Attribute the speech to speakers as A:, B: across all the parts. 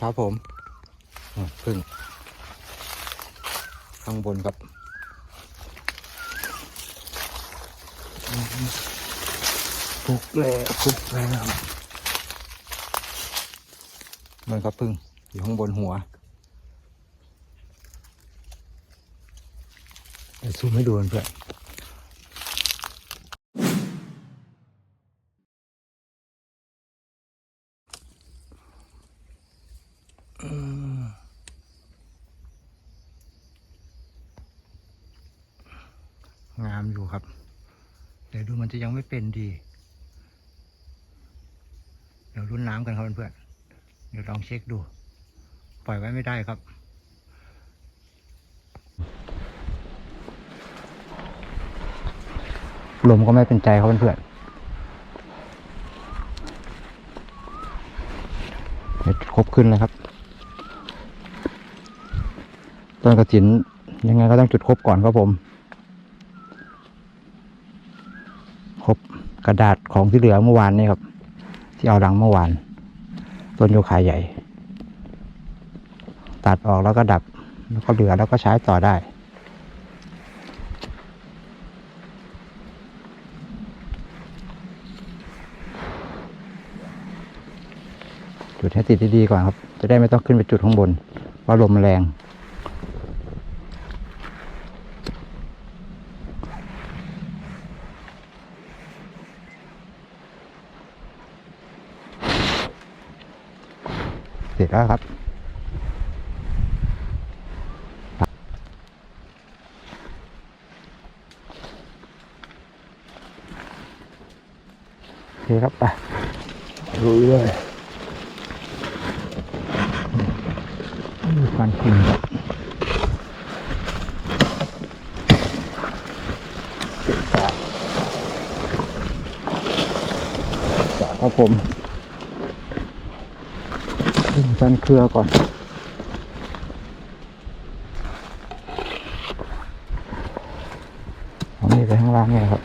A: ครับผมพึ่ง ข้างบนครับฟุกแล้วฟุกแล้วมันครับพึ่ง อยู่ข้างบนหัวเดี๋ยวซูมให้ดูเพื่อนอืมงาม อยู่ครับ เดี๋ยวดูมันจะยังไม่เป็นดี เดี๋ยวรุ่นน้ำกันครับเพื่อนๆเดี๋ยวลองเช็คดู ปล่อยไว้ไม่ได้ครับลมก็ไม่เป็นใจครับเพื่อนเดี๋ยวครบขึ้นเลยครับ ต้นกระถินยังไงก็ต้องจุดครบก่อนครับผม ครบ กระดาษของที่เหลือเมื่อวานนี่ครับ ที่เอาหลังเมื่อวาน ต้นโยคาใหญ่ ตัดออกแล้วก็ดับ แล้วก็เหลือแล้วก็ใช้ต่อได้จุดให้ติดดีๆก่อนครับ จะได้ไม่ต้องขึ้นไปจุดข้างบนเพราะลมแรง เสร็จแล้วครับ โอเคครับไปลุยเลยมีควันครับเก็บสากสากครับผม กันเครือก่อน เอานี่ไปข้างล่างเนี่ยครับ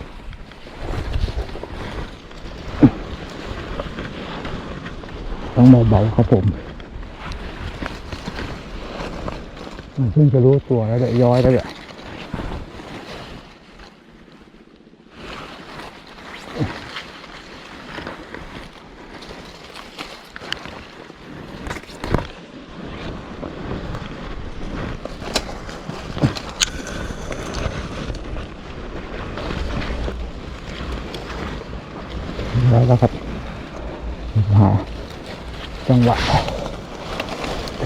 A: ต้องเบาๆครับผมมันเพิ่งจะรู้ตัวแล้วเดี๋ยวย้อยแล้วเดี๋ยวย้อยแล้วครับหา จังหวะ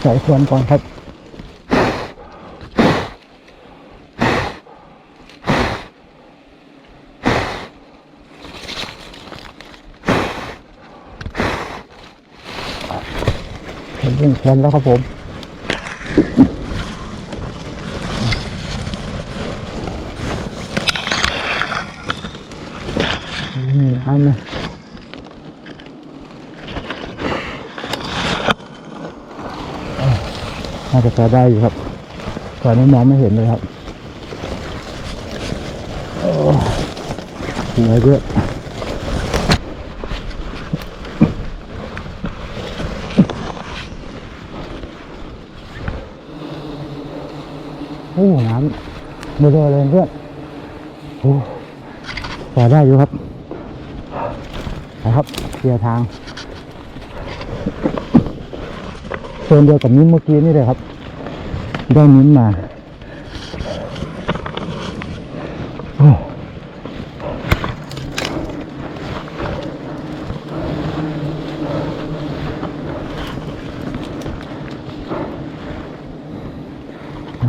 A: ใส่ควรก่อนครับเห็นเป็นควันแล้วครับผมนี่อันนี้ น่าจะพอได้อยู่ครับตอนนี้มองไม่เห็นเลยครับโอ้เหนื่อยด้วยโอ้น้ำไม่ได้เลยเพื่อนโอ้พอได้อยู่ครับนะครับเคลียร์ทาง โซนเดียวกับนิ้มเมื่อกี้นี่เลยครับ ได้นิ้มมา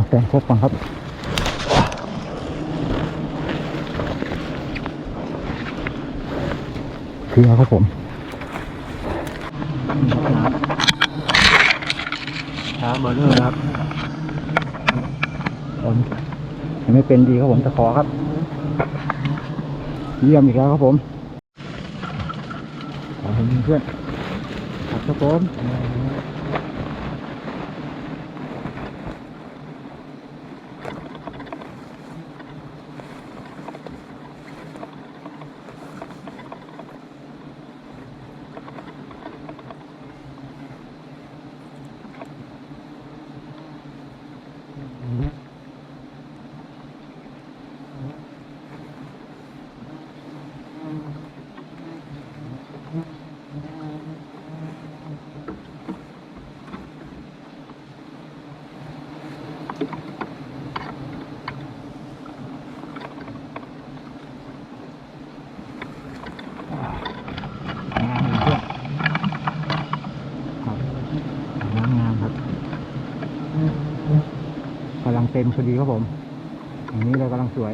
A: แปลงครบก่อนครับเคือเอครับผมช้า เบอร์เลอร์ครับผมยังไม่เป็นดีครับผมตะขอครับ เยี่ยมอีกแล้วครับผมขอเห็นเพื่อนครับครับผม กำลังเต็มพอดีครับผม อย่างนี้เรากำลังสวย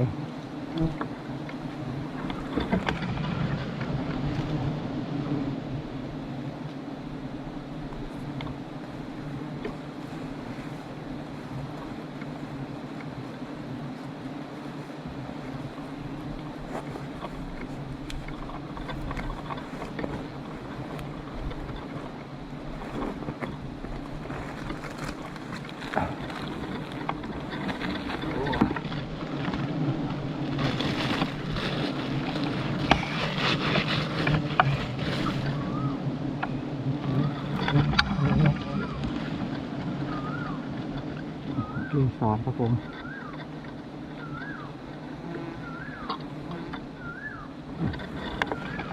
A: เกสรครับผม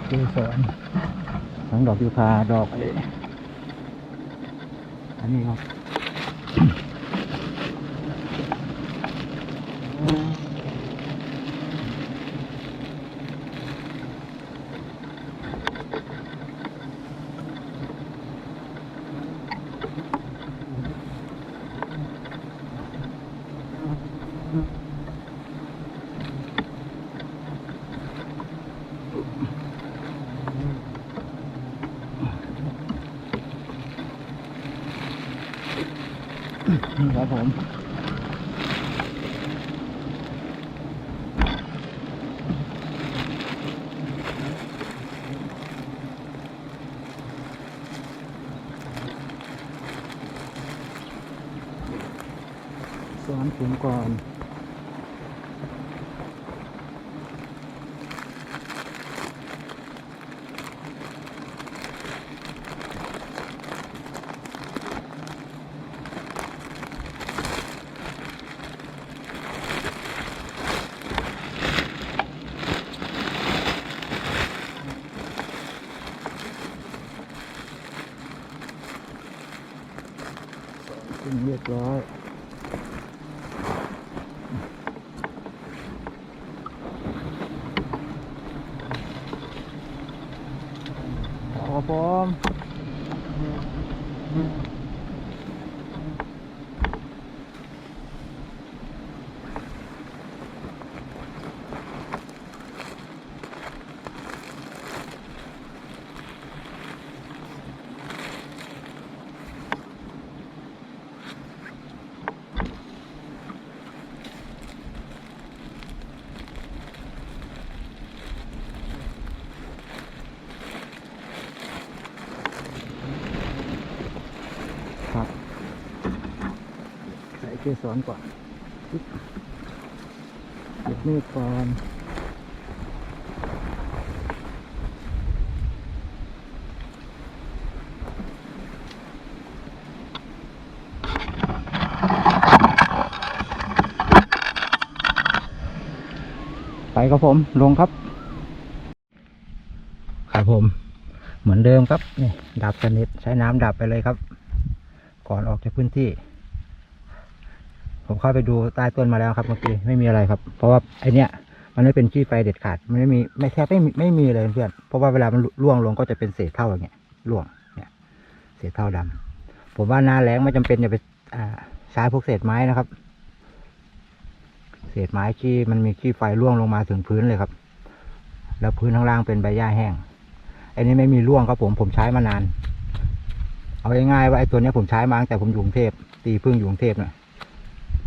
A: เกสรทั้งดอกยูคาดอกอะไรอันนี้ครับ นี่ครับผมสอนผมก่อน เป็นเรียบร้อยขอผมครั เกสรก่อนปึ๊บเก็บมีดก่อนไปครับผมลงครับ ครับผม เหมือนเดิมครับนี่ดับสนิทใช้น้ำดับไปเลยครับ ก่อนออกจากพื้นที่ ผมเข้าไปดูใต้ต้นมาแล้วครับเมื่อกี้ไม่มีอะไรครับ เพราะว่าไอเนี้ยมันไม่เป็นขี้ไฟเด็ดขาดมันไม่มีไม่แทบไม่ไม่มีเลยเพื่อนเพราะว่าเวลามันร่วงลงก็จะเป็นเศษเท่าอย่างเงี้ยร่วงเนี่ยเศษเท่าดำผมว่าหน้าแรงไม่จำเป็นอย่าไปอ่าใช้พวกเศษไม้นะครับ เศษไม้ที่มันมีขี้ไฟร่วงลงมาถึงพื้นเลยครับ แล้วพื้นข้างล่างเป็นใบหญ้าแห้งไอ้นี้ไม่มีร่วงครับผมผมใช้มานาน เอาง่ายๆว่าไอ้ตัวเนี้ยผมใช้มาตั้งแต่ผมอยู่กรุงเทพตีพึ่งอยู่กรุงเทพน่ะ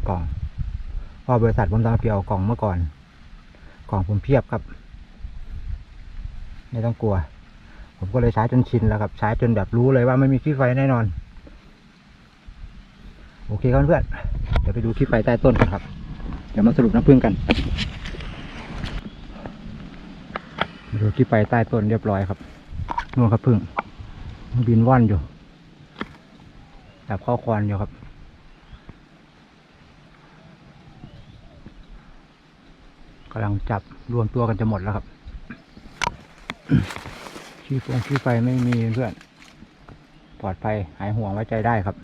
A: กล่องเพอบริษัทผมทำเกี่ยวกล่องเมื่อก่อน กล่องผมเพียบครับ ไม่ต้องกลัว ผมก็เลยใช้จนชินแล้วครับ ใช้จนแบบรู้เลยว่าไม่มีขี้ไฟแน่นอน โอเคครับเพื่อนเดี๋ยวไปดูขี้ไฟใต้ต้นกันครับ เดี๋ยวมาสรุปน้ำพึ่งกันมาดูขี้ไฟใต้ต้นเรียบร้อยครับนู่นครับพึ่งบินว่อนอยู่จับข้อควานอยู่ครับ กำลังจับรวมตัวกันจะหมดแล้วครับขี้ฟงขี้ไฟไม่มีเพื่อน ปลอดภัยหายห่วงไว้ใจได้ครับ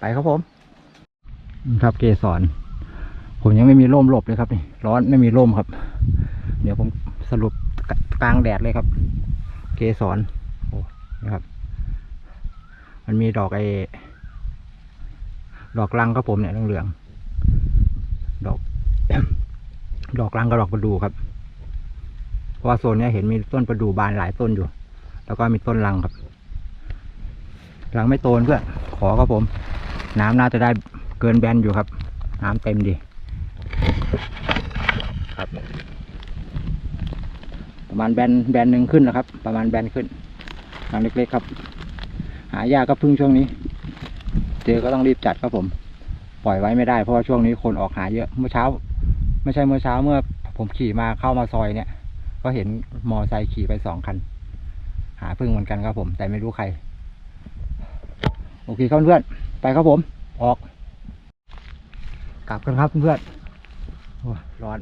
A: ไปครับผมนี่ครับเกสรผมยังไม่มีร่มหลบเลยครับนี่ร้อนไม่มีร่มครับ เดี๋ยวผมสรุปกลางแดดเลยครับ เกสรโอ้นะครับ มันมีดอกไอ้ดอกรังครับผมเนี่ยเหลืองๆดอก ดอกรังกับดอกประดู่ครับ เพราะว่าโซนนี้เห็นมีต้นประดู่บานหลายต้นอยู่ แล้วก็มีต้นรังครับ รังไม่โตนเพื่อขอครับผม น้ำน่าจะได้เกินแบนอยู่ครับ น้ำเต็มดี ครับ ประมาณแบนแบนหนึ่งขึ้นนะครับ ประมาณแบนขึ้นรังเล็กๆครับ หายากก็พึ่งช่วงนี้ เจอก็ต้องรีบจัดครับผม ปล่อยไว้ไม่ได้เพราะว่าช่วงนี้คนออกหาเยอะ เมื่อเช้า ไม่ใช่เมื่อเช้าเมื่อผมขี่มาเข้ามาซอยเนี่ย ก็เห็นมอไซค์ขี่ไปสองคัน หาพึ่งเหมือนกันครับผม แต่ไม่รู้ใคร โอเคครับเพื่อนไปครับผม ออก กลับกันครับเพื่อนโอ้ร้อน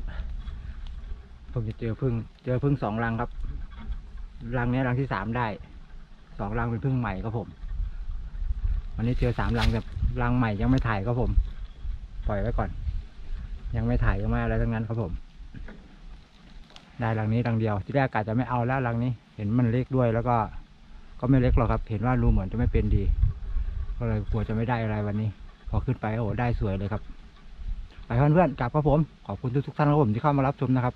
A: ผมจะเจอพึ่ง เจอพึ่งสองรังครับ รังนี้รังที่สามได้ สองรังเป็นพึ่งใหม่ครับผม วันนี้เจอสามรังแต่รังใหม่ยังไม่ถ่ายครับผม ปล่อยไว้ก่อน ยังไม่ถ่ายก็ไม่อะไรทั้งนั้นครับผม ได้รังนี้รังเดียว ที่แรกกะจะไม่เอาแล้วรังนี้ เห็นมันเล็กด้วยแล้วก็ ก็ไม่เล็กหรอกครับ เห็นว่ารูเหมือนจะไม่เป็นดี ก็เลยกลัวจะไม่ได้อะไรวันนี้ พอขึ้นไปโอ้โหได้สวยเลยครับ ไปเพื่อนๆกลับครับผม ขอบคุณทุกๆท่านครับผมที่เข้ามารับชมนะครับ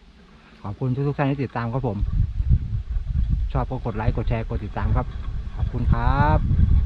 A: ขอบคุณทุกๆท่านที่ติดตามครับผม ชอบก็กดไลค์กดแชร์กดติดตามครับ ขอบคุณครับ